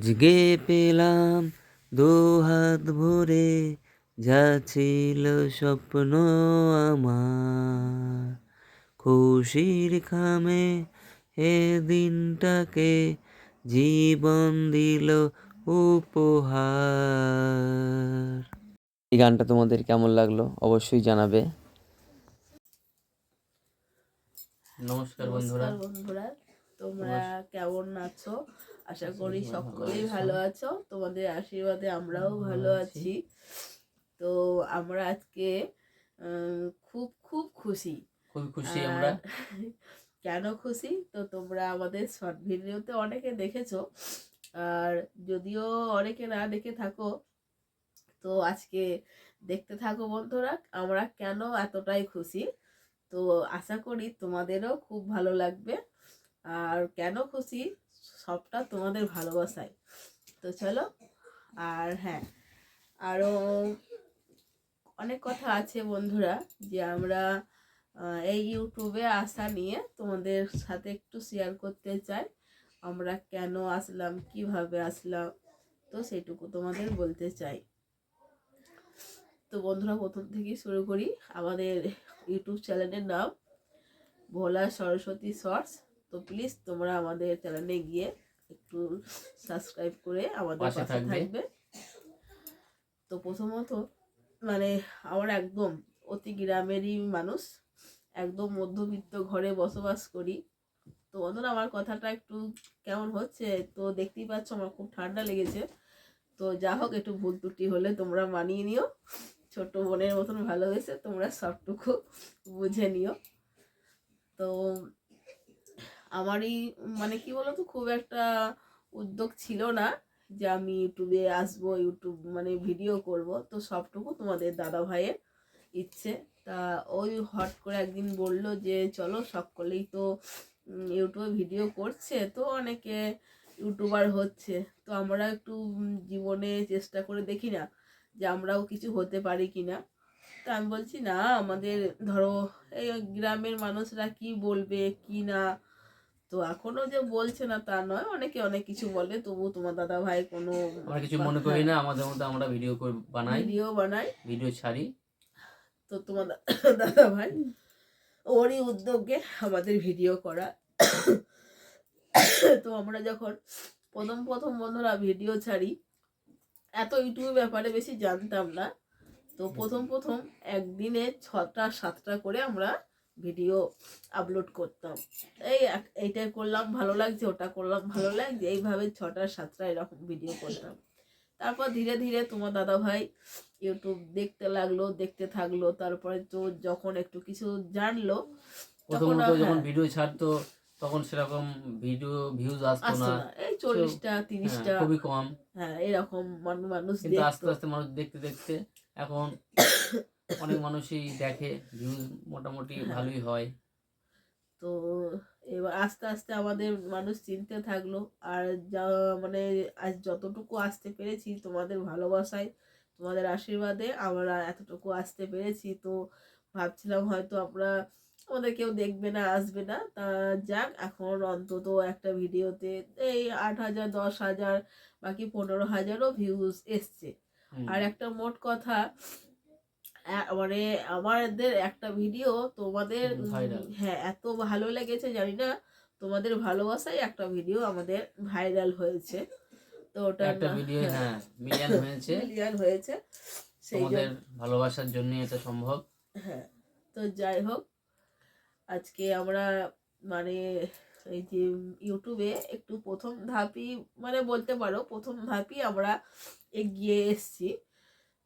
আজকে পেলাম দু হাত ভরে যা ছিল স্বপ্ন আমার। খুশির খামে এ দিনটাকে জীবন দিল উপহার। এই গানটা তোমাদের কেমন লাগল অবশ্যই জানাবে। নমস্কার বন্ধুরা। নমস্কার বন্ধুরা তোমরা কেমন আছো? আশা করি সকলেই ভালো আছো। তোমাদের আশীর্বাদে আমরাও ভালো আছি। তো আমরা আজকে খুব খুব খুশি। খুব খুশি আমরা। কেন খুশি? তো তোমরা আমাদের শর্ট ভিডিওতে অনেকে দেখেছ। আর যদিও অনেকে না দেখে থাকো তো আজকে দেখতে থাকো বন্ধুরা আমরা কেন এতটাই খুশি? তো আশা করি তোমাদেরও খুব ভালো লাগবে। আর কেন খুশি? সবটা তোমাদের ভালোবাসায়। তো চলো, আর হ্যাঁ আরও অনেক কথা আছে বন্ধুরা যে আমরা এই ইউটিউবে আসা নিয়ে তোমাদের সাথে একটু শেয়ার করতে চাই, আমরা কেন আসলাম, কীভাবে আসলাম, তো সেটুকু তোমাদের বলতে চাই। তো বন্ধুরা, প্রথম থেকেই শুরু করি আমাদের ইউটিউব চ্যানেলের নাম ভোলা সরস্বতী শর্টস তো প্লিজ তোমরা আমাদের চ্যানেলে গিয়ে একটু সাবস্ক্রাইব করে আমাদের পাশে থাকবে। তো প্রথমত মানে আমরা একদম অতি গ্রামেরই মানুষ একদম মধ্যবিত্ত ঘরে বসবাস করি। তো বন্ধুরা আমার কথাটা একটু কেমন হচ্ছে? তো দেখতেই পাচ্ছ আমার খুব ঠান্ডা লেগেছে। তো যা হোক একটু ভুল ত্রুটি হলে তোমরা মানিয়ে নিও। ছোট বোনের মতন ভালোবেসে তোমরা সবটুকু বুঝে নিও। তো আমারই মানে কি বলতো, খুব একটা উদ্যোগ ছিল না যে আমি ইউটিউবে আসব, ইউটিউব মানে ভিডিও করব। তো সবটুকু তোমাদের দাদা ভাইয়ের ইচ্ছে। তা ওই হট করে একদিন বলল যে, চলো সকলেই তো ইউটিউবে ভিডিও করছে, তো অনেকে ইউটিউবার হচ্ছে। তো আমরা একটু জীবনে চেষ্টা করে দেখি না যে আমরাও কিছু হতে পারি কি না। তা আমি বলছি, না, আমাদের ধরো, এই গ্রামের মানুষরা কি বলবে, কি না? তো এখনও যে বলছে না তা নয় অনেকে অনেক কিছু বলে তবু তোমার দাদা ভাই কোনো আমরা কিছু মনে করি না আমাদের মধ্যে আমরা ভিডিও বানাই। ভিডিও বানাই। ভিডিও ছাড়ি। তো তোমার দাদা ভাই ওরই উদ্যোগে আমাদের ভিডিও করা। তো আমরা যখন প্রথম প্রথম বন্ধুরা ভিডিও ছাড়ি এত ইউটিউবের ব্যাপারে বেশি জানতাম না। তো প্রথম প্রথম একদিনে ছটা সাতটা করে আমরা ভিডিও আপলোড করতাম। এই এক- এইটা করলাম ভালো লাগছে ওটা করলাম ভালো লাগছে এইভাবে ছটা সাতটা এরকম ভিডিও করতাম। তারপর ধীরে ধীরে তোমার দাদা ভাই ইউটিউব দেখতে লাগল দেখতে থাকল তারপরে তো যখন একটু কিছু জানলো প্রথমত যখন হ্যাঁ। ভিডিও ছাড়তো তখন সেরকম ভিডিও ভিউজ আসতো না। এই চল্লিশটা হ্যাঁ, তিরিশটা খুবই কম। হ্যাঁ এরকম মানুষ কিন্তু আস্তে আস্তে মানুষ দেখতে দেখতে এখন অনেক মানুষই দেখে ভিউজ মোটামুটি হ্যাঁ। ভালোই হয়। তো এবার আস্তে আস্তে আমাদের মানুষ চিনতে থাকল আর যা মানে আজ যতটুকু আসতে পেরেছি তোমাদের ভালোবাসায় তোমাদের আশীর্বাদে আমরা এতটুকু আসতে পেরেছি। তো ভাবছিলাম হয়তো আমরা আমাদের কেউ দেখবে না আসবে না। তা যাক এখন অন্তত একটা ভিডিওতে এই আট হাজার দশ হাজার বাকি পনেরো হাজারও ভিউজ এসছে। আর একটা মোট কথা মানে আমাদের একটা ভিডিও তোমাদের হ্যাঁ এত ভালো লেগেছে জানি না তোমাদের ভালোবাসায় একটা ভিডিও আমাদের ভাইরাল হয়েছে। তো ওটা একটা ভিডিও হ্যাঁ। মিলিয়ন হয়েছে। মিলিয়ন হয়েছে। সেই তোমাদের ভালোবাসার জন্য এটা সম্ভব। হ্যাঁ তো যাই হোক আজকে আমরা মানে এই যে ইউটিউবে একটু প্রথম ধাপই মানে বলতে পারো প্রথম ধাপই আমরা এগিয়ে এসছি।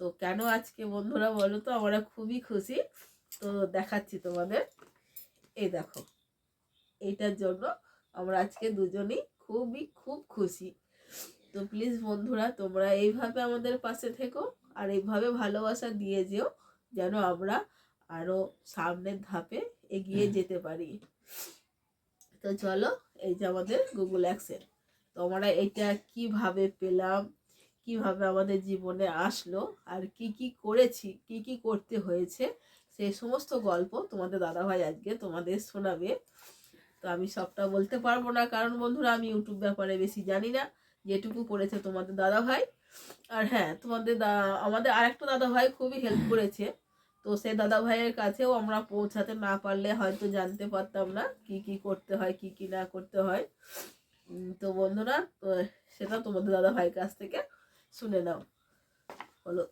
তো কেন আজকে বন্ধুরা বলো তো? আমরা খুবই খুশি। তো দেখাচ্ছি তোমাদের। এই দেখো এইটার জন্য আমরা আজকে দুজনেই খুবই খুব খুশি। তো প্লিজ বন্ধুরা তোমরা এইভাবে আমাদের পাশে থেকো আর এইভাবে ভালোবাসা দিয়ে যেও যেন আমরা আরও সামনের ধাপে এগিয়ে যেতে পারি। তো চলো এই যে আমাদের গুগল অ্যাক্সেল তো আমরা এটা কীভাবে পেলাম? কীভাবে আমাদের জীবনে আসলো আর কি কি করেছি, কি কি করতে হয়েছে সেই সমস্ত গল্প তোমাদের দাদাভাই আজকে তোমাদের শোনাবে। তো আমি সবটা বলতে পারব না, কারণ বন্ধুরা আমি ইউটিউব ব্যাপারে বেশি জানি না, যেটুকু করেছে তোমাদের দাদা ভাই আর হ্যাঁ তোমাদের আমাদের আরেকটা দাদা ভাই খুবই হেল্প করেছে। তো সেই দাদা ভাইয়ের কাছেও আমরা পৌঁছাতে না পারলে হয়তো জানতে পারতাম না কি কি করতে হয়, কি কি না করতে হয়। তো বন্ধুরা সেটা তোমাদের দাদা ভাইয়ের কাছ থেকে। শুনে নাও। বলো।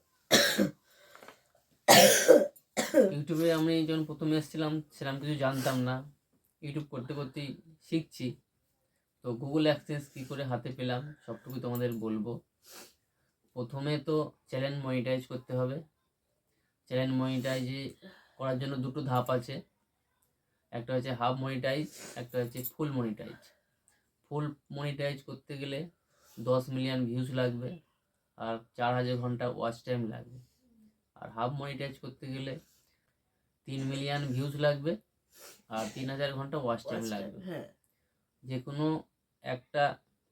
ইউটিউবে আমি যখন প্রথমে এসেছিলাম, সেরকম কিছু জানতাম না। ইউটিউব করতে করতেই শিখছি। তো গুগল অ্যাক্সেস কী করে হাতে পেলাম সবটুকু তোমাদের বলব। প্রথমে তো চ্যানেল মনিটাইজ করতে হবে। চ্যানেল মনিটাইজ করার জন্য দুটো ধাপ আছে। একটা হচ্ছে হাফ মনিটাইজ একটা হচ্ছে ফুল মনিটাইজ ফুল মনিটাইজ করতে গেলে দশ মিলিয়ন ভিউজ লাগবে। আর চার হাজার ঘণ্টা ওয়াচ টাইম লাগবে। আর হাফ মনিটাইজ করতে গেলে তিন মিলিয়ন ভিউজ লাগবে আর তিন হাজার ঘণ্টা ওয়াচ টাইম লাগবে। হ্যাঁ। যে কোনো একটা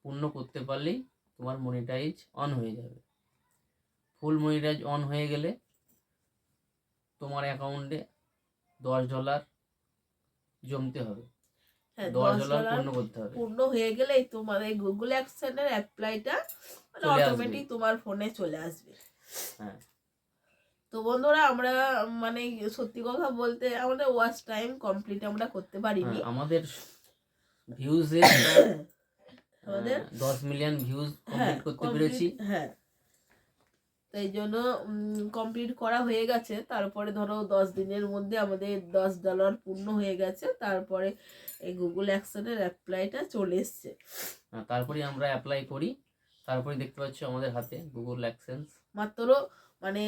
পূর্ণ করতে পারলেই তোমার মনিটাইজ অন হয়ে যাবে। ফুল মনিটাইজ অন হয়ে গেলে তোমার অ্যাকাউন্টে দশ ডলার জমতে হবে। দশ দশ ডলার পূর্ণ হয়ে গেলেই তোমার এই গুগল অ্যাকশনের অ্যাপ্লাইটা মানে অটোমেটিক তোমার ফোনে চলে আসবে। হ্যাঁ। তো বন্ধুরা আমরা মানে সত্যি কথা বলতে আমাদের ওয়াচ টাইম কমপ্লিট আমরা করতে পারিনি। হ্যাঁ, আমাদের ভিউজে আমাদের দশ মিলিয়ন ভিউজ হ্যাঁ কমপ্লিট করতে পেরেছি। হ্যাঁ। তো এই জন্য কমপ্লিট করা হয়ে গেছে। তারপরে ধরো দশ দিনের মধ্যে আমাদের দশ ডলার পূর্ণ হয়ে গেছে। তারপরে এই গুগল অ্যাকশনের অ্যাপ্লাইটা চলে এসছে। হ্যাঁ, তারপরে আমরা অ্যাপ্লাই করি। তারপরে দেখতে পাচ্ছ আমাদের হাতে গুগল অ্যাকসেন্স মাত্র মানে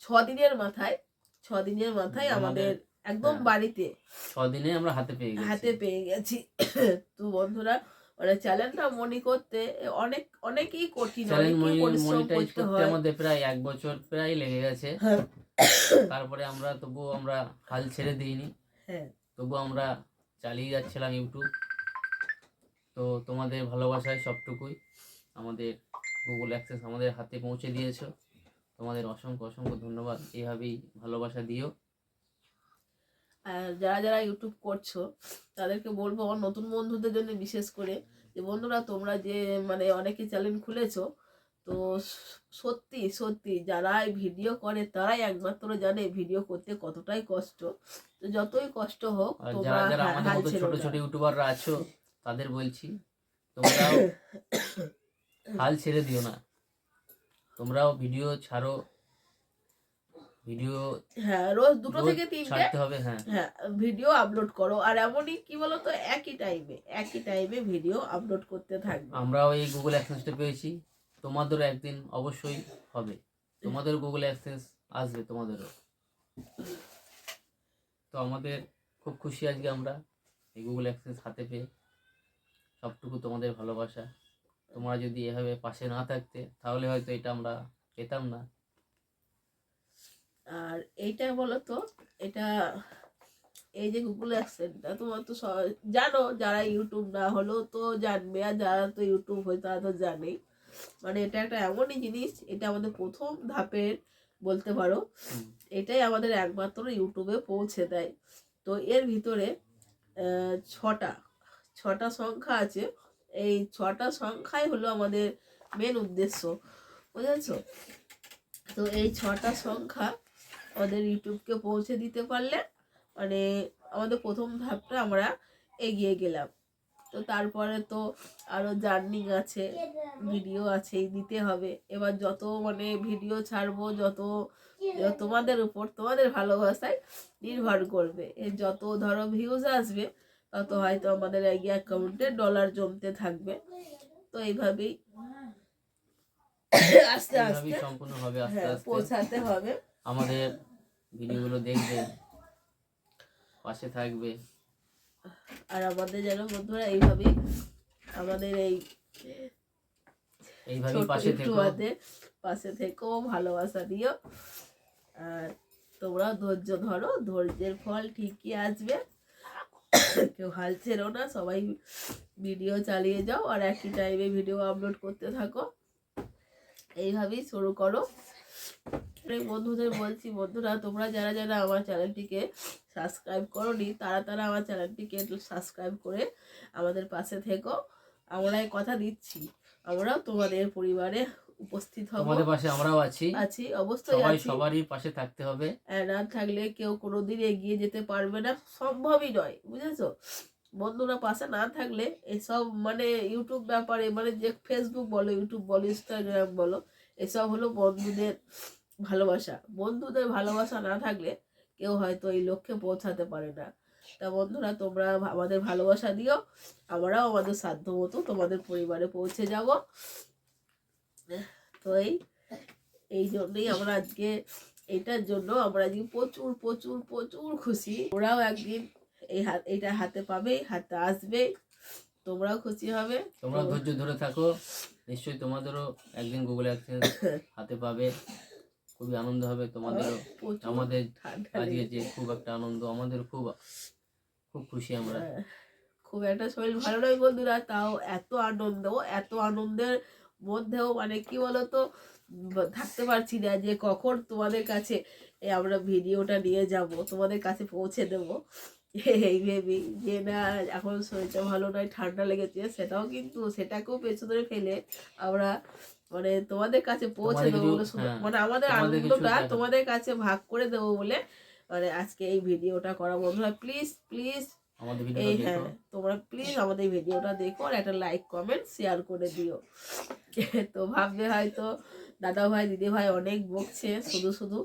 ছ দিনের মাথায় ছ দিনের মাথায় আমাদের একদম হ্যাঁ। বাড়িতে ছদিনে আমরা হাতে পেয়ে গেছি। হাতে পেয়ে গেছি। তো বন্ধুরা মানে চ্যানেলটা মনি করতে অনেক অনেকই কঠিন অনেকই পরিশ্রম মনিটাইজ করতে হয়। আমাদের প্রায় এক বছর প্রায় লেগে গেছে। হ্যাঁ। তারপরে আমরা তবুও আমরা হাল ছেড়ে দিইনি। হ্যাঁ। তবুও আমরা চালিয়ে যাচ্ছিলাম ইউটিউব তো তোমাদের ভালোবাসায় সবটুকুই আমাদের গুগল অ্যাক্সেস আমাদের হাতে পৌঁছে দিয়েছ। তোমাদের অসংখ্য অসংখ্য ধন্যবাদ। এভাবেই ভালোবাসা দিও। যারা যারা ইউটিউব করছ তাদেরকে বলব আমার নতুন বন্ধুদের জন্য বিশেষ করে যে বন্ধুরা তোমরা যে মানে অনেকে চ্যানেল খুলেছো তো সত্যি সত্যি যারা ভিডিও করে তারাই একমাত্র জানে ভিডিও করতে কতটাই কষ্ট। তো যতই কষ্ট হোক তোমরা যারা যারা হা- আমাদের মতো ছোট ছোট ইউটিউবাররা আছো তাদের বলছি তোমরাও হাল ছেড়ে দিও না। তোমরাও ভিডিও ছাড়ো ভিডিও হ্যাঁ রোজ দুটো থেকে তিনটে হবে হ্যাঁ। হ্যাঁ ভিডিও আপলোড করো। আর এমনই কি বলতো একই টাইমে একই টাইমে ভিডিও আপলোড করতে থাকবে। আমরাও এই গুগল অ্যাক্সেসটা পেয়েছি। তোমাদেরও একদিন অবশ্যই হবে। তোমাদের গুগল অ্যাক্সেস আসবে তোমাদেরও। তো আমাদের খুব খুশি আজকে আমরা এই গুগল অ্যাক্সেস হাতে পেয়ে। সবটুকু তোমাদের ভালোবাসা। তোমরা যদি এভাবে পাশে না থাকতে তাহলে হয়তো এটা আমরা পেতাম না। আর এইটা বলো তো এটা এই যে গুগল অ্যাকসেন্টটা তোমার তো জানো যারা ইউটিউব না হলেও তো জানবে আর যারা তো ইউটিউব হয় তারা তো জানেই। মানে এটা একটা এমনই জিনিস এটা আমাদের প্রথম ধাপের বলতে পারো। এটাই আমাদের একমাত্র ইউটিউবে পৌঁছে দেয়। তো এর ভিতরে ছটা ছটা সংখ্যা আছে। এই ছটা সংখ্যাই হলো আমাদের মেন উদ্দেশ্য বুঝেছ? তো এই ছটা সংখ্যা আমাদের ইউটিউবকে পৌঁছে দিতে পারলে মানে আমাদের প্রথম ধাপটা আমরা এগিয়ে গেলাম। তো তারপরে তো আরও জার্নিং আছে ভিডিও আছে দিতে হবে। এবার যত মানে ভিডিও ছাড়বো যত তোমাদের উপর তোমাদের ভালোবাসায় নির্ভর করবে। এ যত ধরো ভিউজ আসবে তত হয়তো আমাদের এই অ্যাকাউন্টে ডলার জমতে থাকবে। তো এইভাবেই আস্তে হ্যাঁ আস্তে পৌঁছাতে হবে। আমাদের ভিডিওগুলো দেখবে পাশে থাকবে। আর আমাদের যেন বন্ধুরা এইভাবেই আমাদের এই এইভাবেই পাশে থেকো। পাশে থেকেও ভালোবাসা দিও। আর তোমরা ধৈর্য ধরো ধৈর্যের ফল ঠিকই আসবে। কেউ হাল ছেড়ো না সবাই ভিডিও চালিয়ে যাও আর একই টাইমে ভিডিও আপলোড করতে থাকো। এইভাবেই শুরু করো। অনেক বন্ধুদের বলছি বন্ধুরা তোমরা যারা যারা আমার চ্যানেলটিকে সাবস্ক্রাইব করোনি তারা তারা আমার চ্যানেলটিকে সাবস্ক্রাইব করে আমাদের পাশে থেকো। আমরা এই কথা দিচ্ছি। আমরাও তোমাদের পরিবারে উপস্থিত হব। তোমাদের পাশে আমরাও আছি। আছি অবশ্যই সবাই সবারই পাশে থাকতে হবে। আর না থাকলে কেউ কোনোদিন এগিয়ে যেতে পারবে না। সম্ভবই নয় বুঝেছ? বন্ধুরা পাশে না থাকলে এসব মানে ইউটিউব ব্যাপারে মানে যে ফেসবুক বলো ইউটিউব বলো ইনস্টাগ্রাম বলো এসব হলো বন্ধুদের ভালোবাসা। বন্ধুদের ভালোবাসা না থাকলে কেউ হয়তো এই লক্ষ্যে পৌঁছাতে পারে না। তা বন্ধুরা, তোমরা আমাদের ভালোবাসা দিও, আমরাও আমাদের সাধ্য মতো তোমাদের পরিবারে পৌঁছে যাব। তো এই এই জন্যই আমরা আজকে এটার জন্য আমরা আজকে প্রচুর প্রচুর প্রচুর খুশি। ওরাও একদিন এই হাত এটা হাতে পাবে, হাতে আসবে। তোমরাও খুশি হবে। তোমরা ধৈর্য ধরে থাকো। নিশ্চয়ই তোমাদেরও একদিন গুগল অ্যাক্সেস হাতে পাবে। খুবই আনন্দ হবে তোমাদেরও। আমাদের আজকে যে খুব একটা আনন্দ আমাদের খুব খুব খুশি আমরা। হ্যাঁ, খুব একটা শরীর ভালো নয় বন্ধুরা তাও এত আনন্দ এত আনন্দের মধ্যেও মানে কি বলতো থাকতে পারছি না যে কখন তোমাদের কাছে এই আমরা ভিডিওটা নিয়ে যাব তোমাদের কাছে পৌঁছে দেব। এই ভেবি যে না এখন শরীরটা ভালো নয় ঠান্ডা লেগেছে সেটাও কিন্তু সেটাকেও পেছনে ফেলে আমরা মানে তোমাদের কাছে পৌঁছে দেবো বলে হ্যাঁ, মানে আমাদের আনন্দটা তোমাদের কাছে ভাগ করে দেবো বলে মানে আজকে এই ভিডিওটা করা বন্ধুরা প্লিজ প্লিজ এই হ্যাঁ তোমরা প্লিজ আমাদের ভিডিওটা দেখো আর একটা লাইক কমেন্ট শেয়ার করে দিও। তো ভাববে হয়তো দাদা ভাই দিদি ভাই অনেক বকছে শুধু শুধু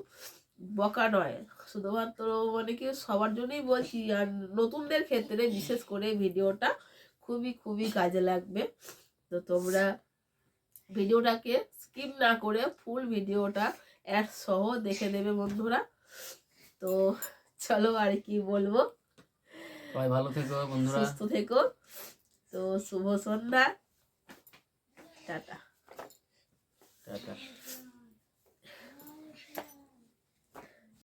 বকা নয় শুধুমাত্র মানে কি সবার জন্যই বলছি আর নতুনদের ক্ষেত্রে বিশেষ করে ভিডিওটা খুবই খুবই কাজে লাগবে। তো তোমরা ভিডিওটাকে স্কিপ না করে ফুল ভিডিওটা অ্যাড সহ দেখে দেবে বন্ধুরা। তো চলো আর কি বলব? সবাই ভালো থেকো বন্ধুরা। সুস্থ থেকো। তো শুভ সন্ধ্যা। টাটা। টাটা।